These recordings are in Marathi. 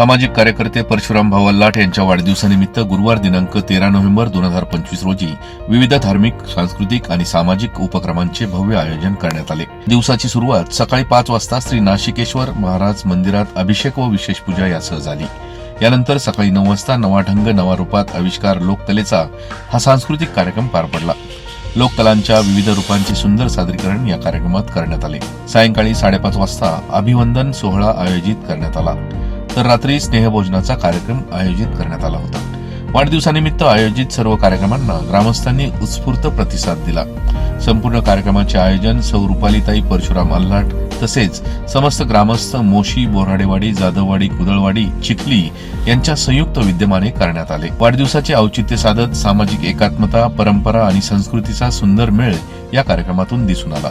सामाजिक कार्यकर्ते परशुराम भाऊ लाट यांच्या वाढदिवसानिमित्त गुरुवार दिनांक तेरा नोव्हेंबर दोन हजार पंचवीस रोजी विविध धार्मिक सांस्कृतिक आणि सामाजिक उपक्रमांचे भव्य आयोजन करण्यात आले. दिवसाची सुरुवात सकाळी पाच वाजता श्री नाशिकेश्वर महाराज मंदिरात अभिषेक व विशेष पूजा यासह झाली. यानंतर सकाळी नऊ वाजता नवा ढंग नवा रूपात आविष्कार लोककलेचा हा सांस्कृतिक कार्यक्रम पार पडला. लोककलांच्या विविध रूपांचे सुंदर सादरीकरण या कार्यक्रमात करण्यात आले. सायंकाळी साडेपाच वाजता अभिवंदन सोहळा आयोजित करण्यात आला. तर रात्री स्नेहभोजनाचा कार्यक्रम आयोजित करण्यात आला होता. वाढदिवसानिमित्त आयोजित सर्व कार्यक्रमांना ग्रामस्थांनी उत्स्फूर्त प्रतिसाद दिला. संपूर्ण कार्यक्रमाचे आयोजन सौ रुपालीताई परशुराम अल्लाट तसेच समस्त ग्रामस्थ मोशी बोराडेवाडी जाधववाडी कुदळवाडी चिखली यांच्या संयुक्त विद्यमाने करण्यात आले. वाढदिवसाचे औचित्य साधत सामाजिक एकात्मता परंपरा आणि संस्कृतीचा सुंदर मेळ या कार्यक्रमातून दिसून आला.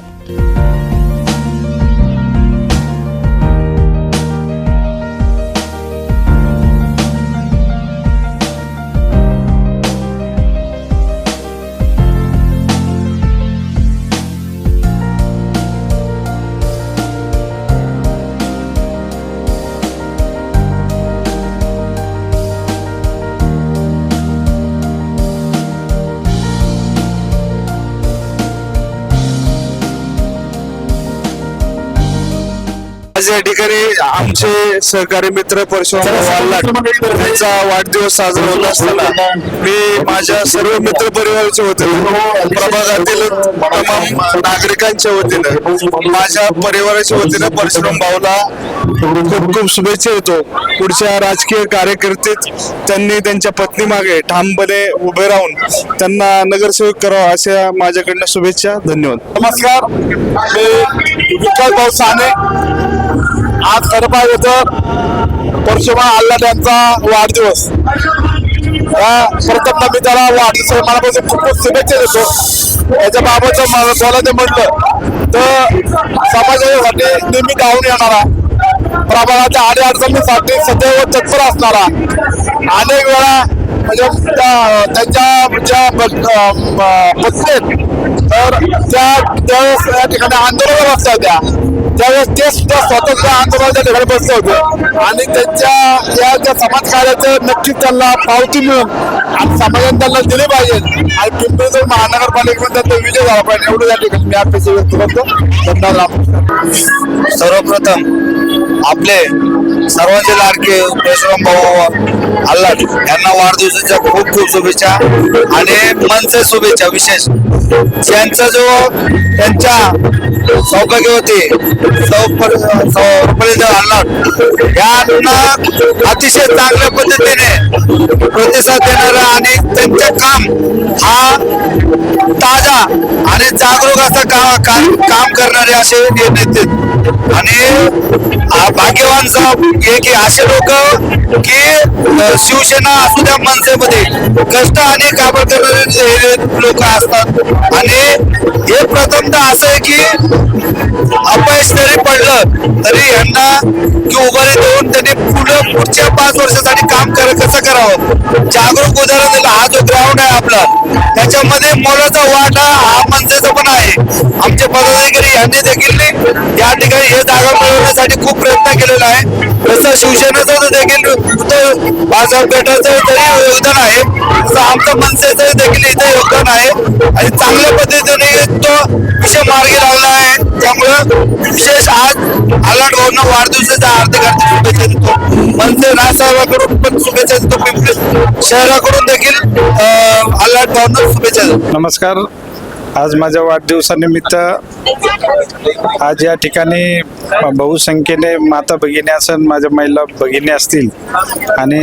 ठिकाणी आमचे सहकारी मित्र परशुराम वाल्लाट यांचा वाढदिवस साजरा होत असताना मी माझ्या सर्व मित्र परिवाराच्या वतीनं प्रभागातील तमाम नागरिकांच्या वतीनं माझ्या परिवाराच्या वतीनं परशुराम भाऊला खूप खूप शुभेच्छा देतो. पुढच्या राजकीय कारकिर्दीत त्यांनी त्यांच्या पत्नी मागे ठामपणे उभे राहून त्यांना नगरसेवक करावा अशा माझ्याकडनं शुभेच्छा. धन्यवाद. नमस्कार. मी विकास भाऊ साने. आज खरपाय होतं परशुमा आल्हाट यांचा वाढदिवस. प्रथम मी त्याला वाढदिवस मनापासून खूप खूप शुभेच्छा देतो. याच्या बाबत बोलायचं म्हटलं. तर समाजासाठी नेहमी धावून येणारा प्रभागाच्या आडी अडचणीसाठी सदैव तत्पर असणारा अनेक वेळा म्हणजे त्या- त्यांच्या ज्या ब- तर त्या ठिकाणी आंदोलन असतात त्या. त्यावेळेस ते सुद्धा स्वतंत्र आंदोलनाच्या ठिकाणी बसले होते. आणि त्यांच्या या ज्या समाजकार्याचं नक्कीच त्यांना पावती मिळून आणि समाजाने त्यांना दिली पाहिजे. आणि पिंपरी जर महानगरपालिकेमध्ये त्यांचा विजय झाला पाहिजे. एवढं या ठिकाणी मी अपेक्षा व्यक्त करतो. धन्यवाद सर्वप्रथम आपले सर्वांचे लाडके परशुराम भाऊ अल्लाट यांना वाढदिवसाच्या खूप खूप शुभेच्छा आणि मनसे शुभेच्छा विशेष. ज्यांचा जो त्यांच्या सौभाग्य होते. यांना अतिशय चांगल्या पद्धतीने प्रतिसाद देणारा आणि त्यांचे काम हा ताजा आणि जागरूक असं का, काम करणारे असे हे नेते आणि भाग्यवानचा भाग्यवान हे की असे लोक की शिवसेना असू द्या मनसेमध्ये कष्ट आणि काबड करणारे लोक असतात. आणि हे प्रथमतः असं आहे की अपयश जरी पडलं तरी यांना की उभारी देऊन त्यांनी पुढं पुढच्या पाच वर्षासाठी काम कर कसं करावं? जागरूक उदाहरण दिलं हा जो ग्राउंड आहे आपला त्याच्यामध्ये मोलाचा वाटा हा मनसेचा पण आहे. आमचे पदाधिकारी यांनी देखील या ठिकाणी हे जागा मिळवण्यासाठी खूप प्रयत्न केलेला आहे. तसं शिवसेनेचं देखील उद्धव बाळासाहेब पेठाचं तरी योगदान आहे. तसं आमचं मनसेचं देखील इथे योगदान आहे. आणि चांगल्या पद्धतीने तो विषय मार्गी लावला आहे. त्यामुळं विशेष आज अलर्ट भाऊंना वाढदिवसाच्या हार्दिक हार्दिक शुभेच्छा देतो. मनसे राजसाहेबांकडून पण शुभेच्छा देतो. पिंपरी शहराकडून देखील अलर्ट आलाट शुभेच्छा देतो. नमस्कार. आज माझ्या वाढदिवसानिमित्त आज या ठिकाणी बहुसंख्येने माता भगिनी असं माझ्या महिला भगिनी असतील आणि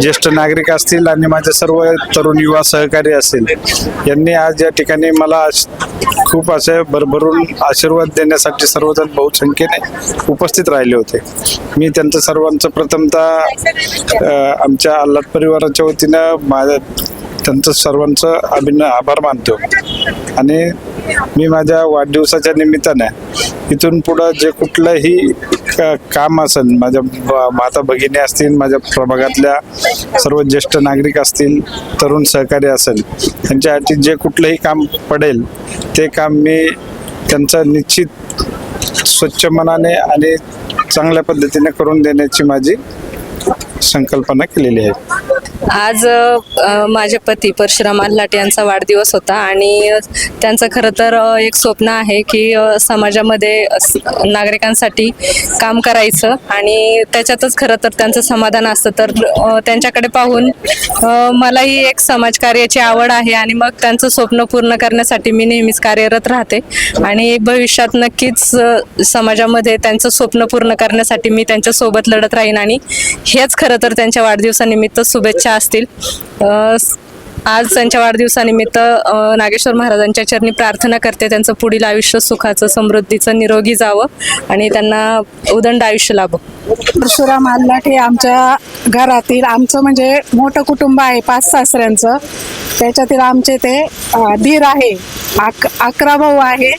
ज्येष्ठ नागरिक असतील आणि माझे सर्व तरुण युवा सहकारी असतील यांनी आज या ठिकाणी मला खूप असे भरभरून आशीर्वाद देण्यासाठी सर्वजण बहुसंख्येने उपस्थित राहिले होते. मी त्यांचं सर्वांचं प्रथमतः आमच्या आल्हाद परिवाराच्या वतीनं माझ्या त्यांचं सर्वांचं अभिनय आभार मानतो. आणि मी माझ्या वाढदिवसाच्या निमित्तानं इथून पुढं जे कुठलंही काम असेल माझ्या ब- माता भगिनी असतील माझ्या प्रभागातल्या सर्व ज्येष्ठ नागरिक असतील तरुण सहकारी असेल त्यांच्यासाठी जे कुठलंही काम पडेल ते काम मी त्यांचं निश्चित स्वच्छ मनाने आणि चांगल्या पद्धतीने करून देण्याची माझी संकल्पना केलेली आहे. आज माझे पती परशुराम आल्हाट यांचा वाढदिवस होता आणि त्यांचं खरं तर एक स्वप्न आहे की समाजामध्ये नागरिकांसाठी काम करायचं आणि त्याच्यातच खरं तर त्यांचं समाधान असतं. तर त्यांच्याकडे पाहून मलाही एक समाजकार्याची आवड आहे आणि मग त्यांचं स्वप्न पूर्ण करण्यासाठी मी नेहमीच कार्यरत राहते. आणि भविष्यात नक्कीच समाजामध्ये त्यांचं स्वप्न पूर्ण करण्यासाठी मी त्यांच्यासोबत लढत राहीन आणि हेच खरं तर त्यांच्या वाढदिवसानिमित्त शुभेच्छा असतील. आज त्यांच्या वाढदिवसानिमित्त नागेश्वर महाराजांच्या चरणी प्रार्थना करते. त्यांचं पुढील आयुष्य सुखाचं समृद्धीचं निरोगी जावं आणि त्यांना उदंड आयुष्य लाभो. परशुराम आल्लाट हे आमच्या घरातील आमचं म्हणजे मोठं कुटुंब आहे पाच सासऱ्यांचं. त्याच्यातील आमचे ते धीर आहे. अक अकरा भाऊ आहे.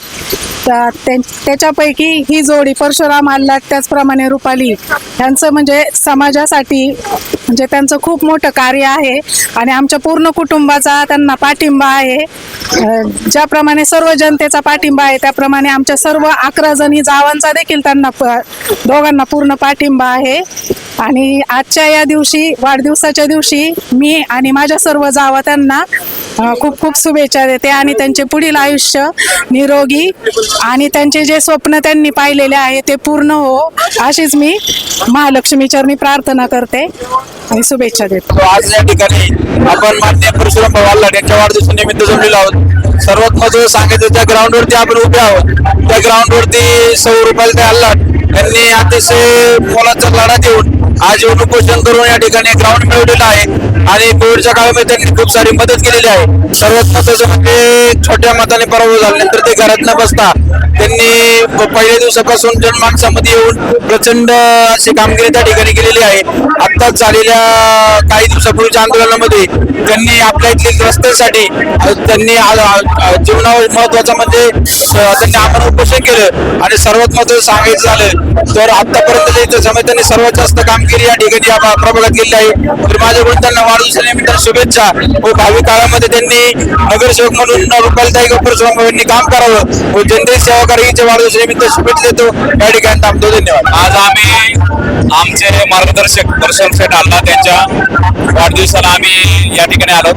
त्यां- त्याच्यापैकी ही जोडी परशुराम आल्लाट त्याचप्रमाणे रुपाली यांचं म्हणजे समाजासाठी म्हणजे त्यांचं खूप मोठं कार्य आहे. आणि आमच्या पूर्ण कुटुंबाचा त्यांना पाठिंबा आहे. ज्याप्रमाणे सर्व जनतेचा पाठिंबा आहे त्याप्रमाणे आमच्या सर्व अकरा जणी जावांचा देखील त्यांना प- दोघांना पूर्ण पाठिंबा आहे. आणि आजच्या या दिवशी वाढदिवसाच्या दिवशी मी आणि माझ्या सर्व जावा त्यांना खूप खूप शुभेच्छा देते आणि त्यांचे पुढील आयुष्य निरोगी आणि त्यांचे जे स्वप्न त्यांनी पाहिलेले आहे ते पूर्ण हो अशीच मी महालक्ष्मी चरणी प्रार्थना करते आणि शुभेच्छा देतो. आज या ठिकाणी आपण मान्य परशुराम भाऊ आल्हाट यांच्या वाढदिवसानिमित्त जमलेलो आहोत. सर्वात महत्वाचं सांगायचं त्या ग्राउंडवरती आपण उभे आहोत त्या ग्राउंडवरती सौ रुपयाला ते अल्लाट त्यांनी अतिशय मोलाचा लढा देऊन आज उपोषण करून या ठिकाणी ग्राउंड मिळवलेलं आहे. आणि कोविडच्या काळामध्ये त्यांनी खूप सारी मदत केलेली आहे. सर्वात महत्वाचं म्हणजे छोट्या मताने पराभव झाल्यानंतर ते घरात न बसता त्यांनी पहिल्या दिवसापासून जनमानसामध्ये येऊन प्रचंड अशी कामगिरी त्या ठिकाणी केलेली आहे. आत्ताच झालेल्या काही दिवसापूर्वीच्या आंदोलनामध्ये त्यांनी आपल्या इथल्या रस्त्यासाठी त्यांनी जीवनावर महत्वाचं म्हणजे त्यांनी आपण उपोषण केलं आणि सर्वात महत्वाचं सांगायचं झालं तर आतापर्यंत इथं त्यांनी सर्वात जास्त कामगिरी या ठिकाणी प्रभागात केली आहे. तर माझ्याकडून त्यांना वाढदिवसानिमित्त शुभेच्छा. व भावी काळामध्ये त्यांनी नगरसेवक म्हणून रुपालताई गप्पर यांनी काम करावं. व जनतेची सेवा वाढदिवसा निमित्त शुभेच्छा देतो. या ठिकाणी थांबतो. धन्यवाद. आज आम्ही आमचे मार्गदर्शक दर्शन सेठ त्यांच्या. वाढदिवसाला आम्ही या ठिकाणी आलो.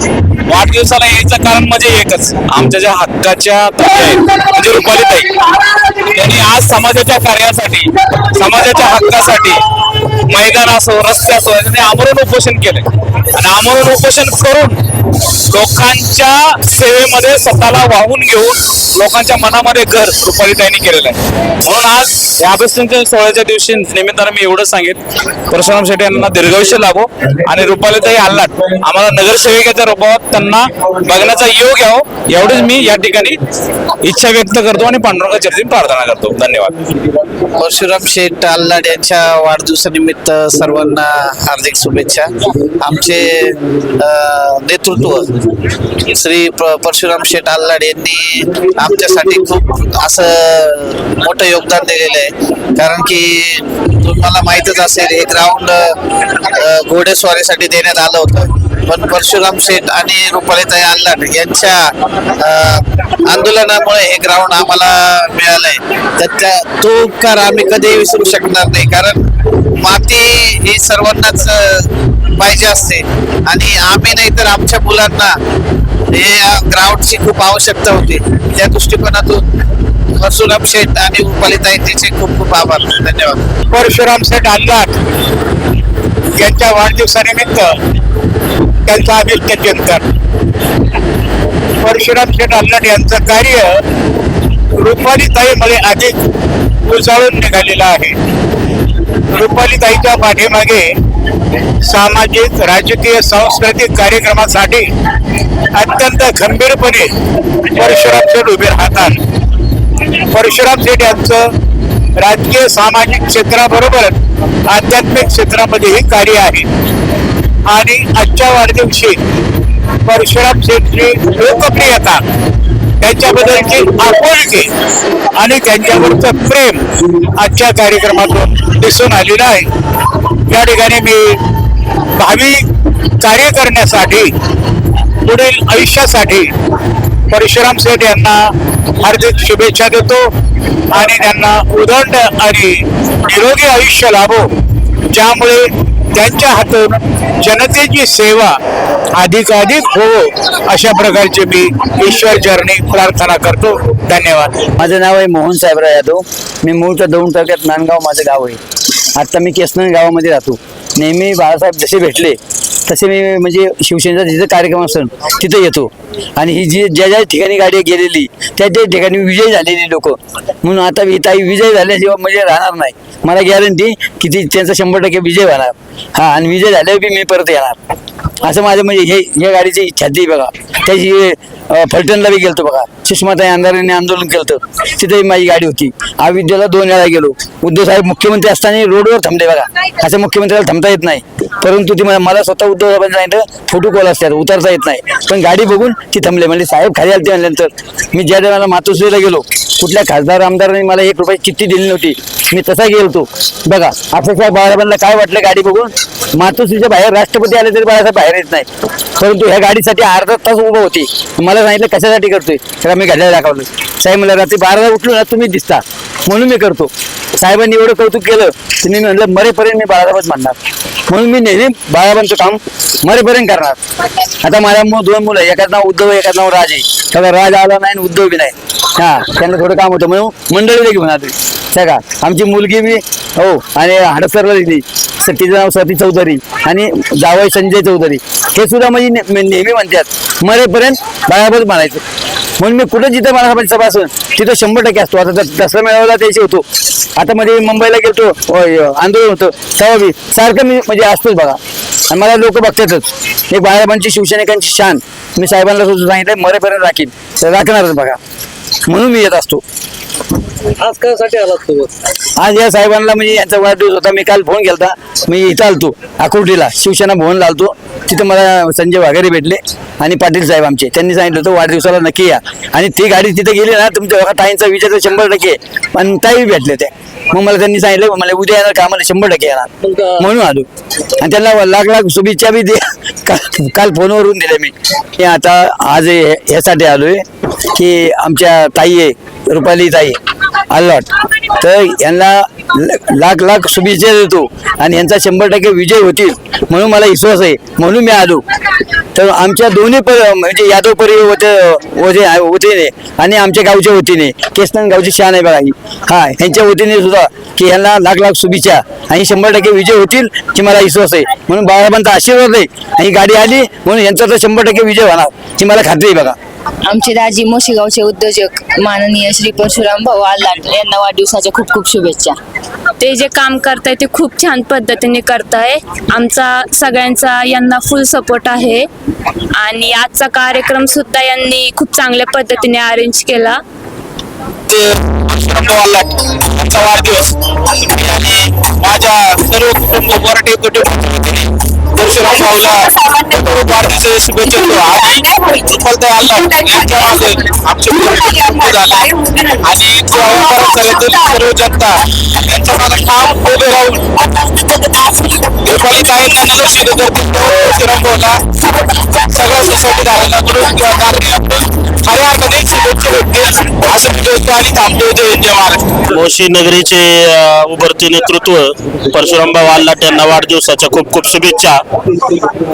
वाढदिवसाला यायचं कारण म्हणजे एकच. आमच्या ज्या हक्काच्या म्हणजे रुपाली म्हणजे त्यांनी आज समाजाच्या कार्यासाठी समाजाच्या हक्कासाठी मैदान असो रस्ते असो त्यांनी आमरण उपोषण केले. आणि आमरण उपोषण करून लोकांच्या सेवेमध्ये स्वतःला वाहून घेऊन लोकांच्या मनामध्ये घर रुपालीताईंनी केलेलं आहे. म्हणून आज या अभिषेक सोहळ्याच्या दिवशी निमित्तानं मी एवढंच सांगेन. परशुराम शेट्टी यांना दीर्घायुष्य लाभो आणि रुपालीताई आल्लाट आम्हाला नगरसेविकेच्या रूपात त्यांना बघण्याचा योग यावं. एवढीच मी या ठिकाणी इच्छा व्यक्त करतो आणि पांडुरंगा चर्चेत प्रार्थना करतो. धन्यवाद. परशुराम शेठ आल्लाड यांच्या निमित्त सर्वांना हार्दिक शुभेच्छा. आमचे नेतृत्व श्री प- परशुराम शेठ आल्लाड यांनी आमच्यासाठी खूप असं मोठं योगदान दिलेलं आहे. कारण की तुम्हाला माहीतच असेल हे ग्राउंड घोडेस्वारीसाठी देण्यात आलं होतं. पण परशुराम शेठ आणि रुपालीताई आल्लाड यांच्या आंदोलनामुळे हे ग्राउंड आम्हाला मिळालंय. तर त्या तो उपकार आम्ही कधीही विसरू शकणार नाही. कारण माती ही सर्वांनाच पाहिजे असते. आणि आम्ही नाही तर आमच्या मुलांना हे ग्राउंडची खूप आवश्यकता होती. त्या दृष्टिकोनातून परशुराम शेठ आणि रुपालीताईंचे खूप खूप आभार. धन्यवाद. परशुराम शेठ आमदार यांच्या वाढदिवसानिमित्त त्यांचा अभिष्टचिंतन परशुराम शेठ आमदार यांचं कार्य रुपालीताईमध्ये अधिक उजाळून निघालेलं आहे. रुपालीताईच्या पाठीमागे सामाजिक राजकीय सांस्कृतिक कार्यक्रमासाठी अत्यंत खंबीरपणे परशुराम शेठ उभे राहतात. परशुराम शेठ यांचं राजकीय सामाजिक क्षेत्राबरोबरच आध्यात्मिक क्षेत्रामध्येही कार्य आहे. आणि आजच्या वाढदिवशी परशुराम शेठची लोकप्रियता त्यांच्याबद्दलची आपुलकी आणि त्यांच्यावरचं प्रेम आजच्या कार्यक्रमातून दिसून आलेलं आहे. या ठिकाणी मी भावी कार्य करण्यासाठी पुढील आयुष्यासाठी परशुराम सेठ यांना हार्दिक शुभेच्छा देतो आणि त्यांना उदंड आणि निरोगी आयुष्य लाभो. ज्यामुळे त्यांच्या हातून जनतेची सेवा अधिकाधिक हो, हो अशा प्रकारचे मी ईश्वर चरणी प्रार्थना करतो. धन्यवाद. माझं नाव आहे मोहन साहेबराव यादव. मी मूळच्या दोन तालुक्यात नांदगाव माझं गाव आहे. आता मी केसनर गावामध्ये राहतो. नेहमी बाळासाहेब जसे भेटले तसे मी म्हणजे शिवसेनेचा जिथं कार्यक्रम असेल तिथं येतो. आणि ही जी ज्या ज्या ठिकाणी गाडी गेलेली त्या त्या ठिकाणी विजय झालेली लोक. म्हणून आता ताई विजय झाल्याशिवाय म्हणजे राहणार नाही. मला गॅरंटी की ती त्यांचा शंभर टक्के विजय होणार. हा आणि विजय झाल्यावर बी मी परत येणार. असं माझं म्हणजे हे या गाडीची इच्छा ती बघा. त्याची अं, फलटणला बी गेलतो बघा. सुषमाताई अंधारेने आंदोलन केलं तिथे माझी गाडी होती. अविद्याला दोन वेळा गेलो. उद्धव साहेब मुख्यमंत्री असताना रोडवर थांबले बघा. असं मुख्यमंत्र्याला थांबता येत नाही. परंतु ती मला स्वतः उद्धव साहेबांनी सांगितलं फोटो कॉल असतात उतरता येत नाही. पण गाडी बघून ती थांबले. म्हणजे साहेब खाली आलते म्हणल्यानंतर. मी ज्या वेळेला मातोश्रीला गेलो कुठल्या खासदार आमदारांनी मला एक रुपये चिठ्ठी दिली नव्हती. मी तसा होतो बघा अक्षरशः बाळासाहेबांना काय वाटलं गाडी बघून? मातोश्रीच्या बाहेर राष्ट्रपती आले तरी बाळासाहेब बाहेर येत नाही परंतु ह्या गाडीसाठी अर्धा तास उभं होती. मला सांगितलं कशासाठी करतोय? तर मी घड्याळ दाखवलं. साहेब म्हणलं रात्री बाराला उठलो ना तुम्ही दिसता. म्हणून मी करतो. साहेबांनी एवढं कौतुक केलं तर मी म्हणलं मरेपर्यंत मी बाळासाहेबच म्हणणार. म्हणून मी नेहमी बाळाबांचं काम मरेपर्यंत करणार. आता माझ्या मु- दोन मुलं एकाच नाव उद्धव एकाच नाव राज. आहे सगळं राज आला नाही उद्धव बी नाही. हा त्यांना थोडं काम होतं. म्हणून मंडळीला घेऊन आलो सगळा आमची मुलगी बी हो आणि हडसरला दिली. सतीचं तिचं नाव सती चौधरी आणि जावई संजय चौधरी. हे सुद्धा म्हणजे नेहमी म्हणतात मरेपर्यंत बाळाबत म्हणायचं. म्हणून मी कुठं जिथं मला सभा असेल तिथं शंभर टक्के असतो. आता दसरा मेळाव्याला त्याशी होतो. आता मध्ये मुंबईला होय, आंदोलन होतं. तेव्हा बी सारखं मी म्हणजे असतोच बघा. आणि मला लोक बघतातच. एक बाळाबांची शिवसैनिकांची शान. मी साहेबांना सुद्धा सांगितलं मरेपर्यंत राखीन. तर राखणारच बघा. म्हणून मी येत असतो. आज कशासाठी आलात सोबत आज या साहेबांना म्हणजे यांचा वाढदिवस होता. मी काल फोन केलता. मी इथं आलतो आकुर्डीला. शिवसेना भवन आलतो. तिथं मला संजय वाघेरे भेटले आणि पाटील साहेब आमचे. त्यांनी सांगितलं होतं वाढदिवसाला नक्की या. आणि ती गाडी तिथे गेली ना तुमच्या बघा ताईंचा विचार तर शंभर टक्के. पण ताई भेटले ते. मग मला त्यांनी सांगितलं मला उद्या येणार कामाला शंभर टक्के येणार. म्हणून आलो. आणि त्यांना लाख लाख शुभेच्छा बी दे काल फोनवरून दिल्या मी. की आता आज ह्यासाठी आलोय की आमच्या ताई आहे रुपाली ताई अलॉट तर यांना लाख लाख शुभेच्छा देतो. आणि यांचा शंभर टक्के विजय होतील. म्हणून मला विश्वास आहे. म्हणून मी आलो. तर आमच्या दोन्ही पर म्हणजे यादव परिवार होते वजे वतीने आणि आमच्या गावच्या वतीने. केसनन गावची शान आहे बघा ही. हा यांच्या वतीने सुद्धा की यांना लाख लाख शुभेच्छा. आणि शंभर टक्के विजय होतील की मला विश्वास आहे. म्हणून बाळाबांचा आशीर्वाद आहे. आणि गाडी आली म्हणून यांचा तर शंभर टक्के विजय होणार की मला खात्री आहे बघा. आमचे दाजी मोशीगावचे उद्योजक माननीय श्री परशुराम भाऊ आल्लाट यांना वाढदिवसाच्या खूप खूप शुभेच्छा. ते जे काम करताय ते खूप छान पद्धतीने करताय. आमचा सगळ्यांचा यांना फुल सपोर्ट आहे. आणि आजचा कार्यक्रम सुद्धा यांनी खूप चांगल्या पद्धतीने अरेंज केला. ते वाढदिवस. माझ्या सर्व कुटुंब मराठी वतीने परशुराम भाऊला वाढदिवसाच्या शुभेच्छा देतो. आणि रुपालताई आल्लाट यांच्या मागे आमचे झाले आणि परिसरातील सर्व जनता यांच्या मागे ठाम उभे राहून. रुपालीताईंना निदर्शने करतील परशुराम भाऊला सगळ्या सोसायटी कार्य खऱ्या शुभेच्छा भेटतील असं आणि जय महाराष्ट्र मोशी नगरीचे उभरते नेतृत्व परशुरामभाऊ आल्लाट यांना वाढदिवसाच्या खूप खूप शुभेच्छा.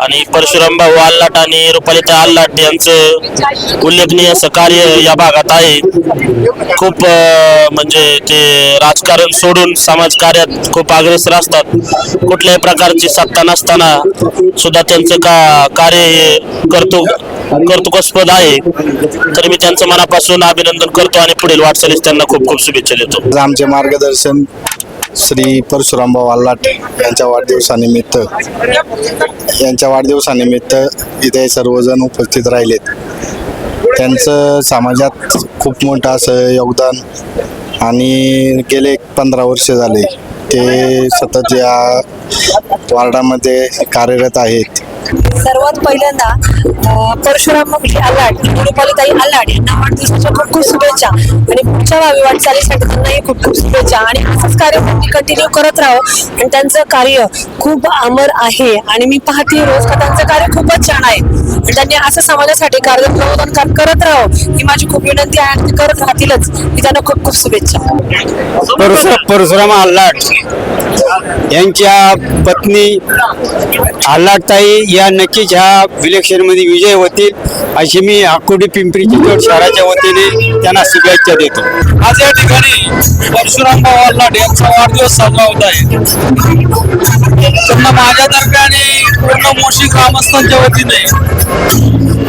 आणि परशुरामभाऊ आल्लाट आणि रुपालिता आल्लाट यांचं उल्लेखनीय असं कार्य या भागात आहे. खूप म्हणजे ते राजकारण सोडून समाजकार्यात खूप अग्रेसर असतात. कुठल्याही प्रकारची सत्ता नसताना सुद्धा त्यांचं का कार्य हे करतो कर्तुकास्पद आहे. तर मी त्यांचं मनापासून अभिनंदन करतो आणि पुढील वाटचालीस त्यांना खूप खूप शुभेच्छा देतो. आमचे मार्गदर्शन श्री परशुराम भाऊ आल्लाट यांच्या वाढदिवसानिमित्त यांच्या वाढदिवसानिमित्त इथे सर्वजण उपस्थित राहिलेत. त्यांचं समाजात खूप मोठं असं योगदान आणि गेले पंधरा वर्ष झाले. ते सतत या वार्डामध्ये कार्यरत आहेत. सर्वात पहिल्यांदा परशुराम मगली आलाड रुपालीताई आलाड यांना वाढदिवसाच्या खूप खूप शुभेच्छा. आणि पुढच्या भावी वाटचालीसाठी त्यांनाही खूप खूप शुभेच्छा. आणि असंच कार्य कंटिन्यू करत राहावं आणि त्यांचं कार्य खूप अमर आहे. आणि मी पाहते रोज का त्यांचं कार्य खूपच छान आहे. आणि त्यांनी असं समाजासाठी कार्य प्रबोधन काम करत राहावं ही माझी खूप विनंती आहे आणि ते करत राहतीलच. मी त्यांना खूप खूप शुभेच्छा परशुराम आल्हाड. यांच्या पत्नी आल्लाटताई या नक्कीच ह्या इलेक्शनमध्ये विजय होतील अशी मी आकुडी पिंपरी चिंचवड शहराच्या वतीने त्यांना शुभेच्छा देतो. आज या ठिकाणी परशुराम भाऊ आल्लाट यांचा वाढदिवस साजरा होत आहे. त्यांना माझ्यातर्फे आणि पूर्ण मोशी ग्रामस्थांच्या वतीने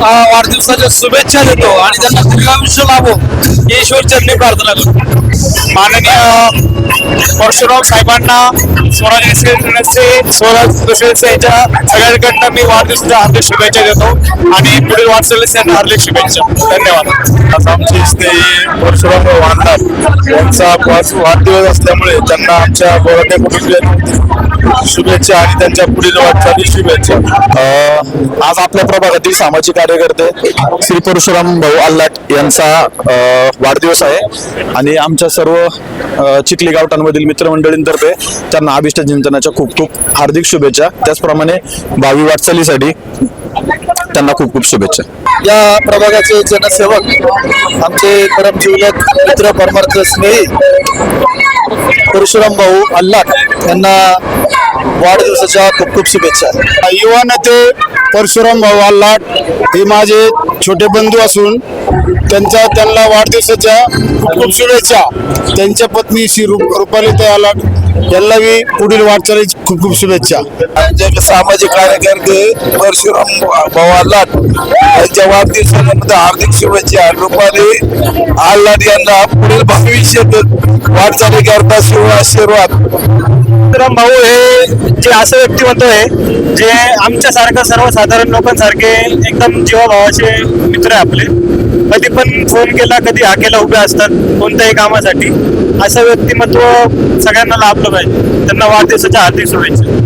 वाढदिवसाच्या शुभेच्छा देतो आणि त्यांना दीर्घायुष्य लाभो. ईश्वर चरणी प्रार्थना करतो. माननीय परशुराम साहेबांना स्वराज रेसिडेन्सी स्वराज रेसिडेन्सी यांच्या सगळ्यांकडनं मी वाढदिवसाच्या हार्दिक शुभेच्छा देतो. आणि पुढील वाटचालीस त्यांना हार्दिक शुभेच्छा. धन्यवाद. आज आमचे इथे परशुराम वाहनदार यांचा वाढदिवस असल्यामुळे त्यांना आमच्या गोरटे कुटुंबियांना शुभेच्छा आणि त्यांच्या पुढील वाटचाली शुभेच्छा. आज आपल्या प्रभागातील सामाजिक कार्यकर्ते श्री परशुराम भाऊ आल्लाट यांचा वाढदिवस आहे. आणि आमच्या सर्व चिखली गावठांमधील मित्रमंडळींतर्फे त्यांना अभिष्ट चिंतनाच्या खूप खूप हार्दिक शुभेच्छा. त्याचप्रमाणे भावी वाटचालीसाठी त्यांना खूप खूप शुभेच्छा. या प्रभागाचे जनसेवक आमचे परमजीवलक मित्र परमार्थ स्नेही परशुराम भाऊ अल्लाट यांना वाढदिवसाच्या खूप खूप शुभेच्छा. युवा नेते परशुराम भाऊ आल्लाट हे माझे छोटे बंधू असून त्यांच्या त्यांना वाढदिवसाच्या खूप खूप शुभेच्छा. त्यांच्या पत्नी श्री रु- रुपालीताई आल्लाट यांना मी पुढील वाटचालीची खूप खूप शुभेच्छा. आमचे सामाजिक कार्यकर्ते परशुराम भाऊ आल्लाट यांच्या वाढदिवसानिमित्त हार्दिक शुभेच्छा. रुपाली आल्लाट यांना पुढील भविष्यात वाटचाली करता शिव आशीर्वाद. परशुराम भाऊ हे जे असं व्यक्तिमत्व आहे जे आमच्यासारखं सर्वसाधारण लोकांसारखे एकदम जीवाभावाचे मित्र आहे आपले. कधी पण फोन केला कधी हाकेला उभे असतात कोणत्याही कामासाठी. असं व्यक्तिमत्व सगळ्यांना लाभलं पाहिजे. त्यांना वाढदिवसाच्या हार्दिक शुभेच्छा.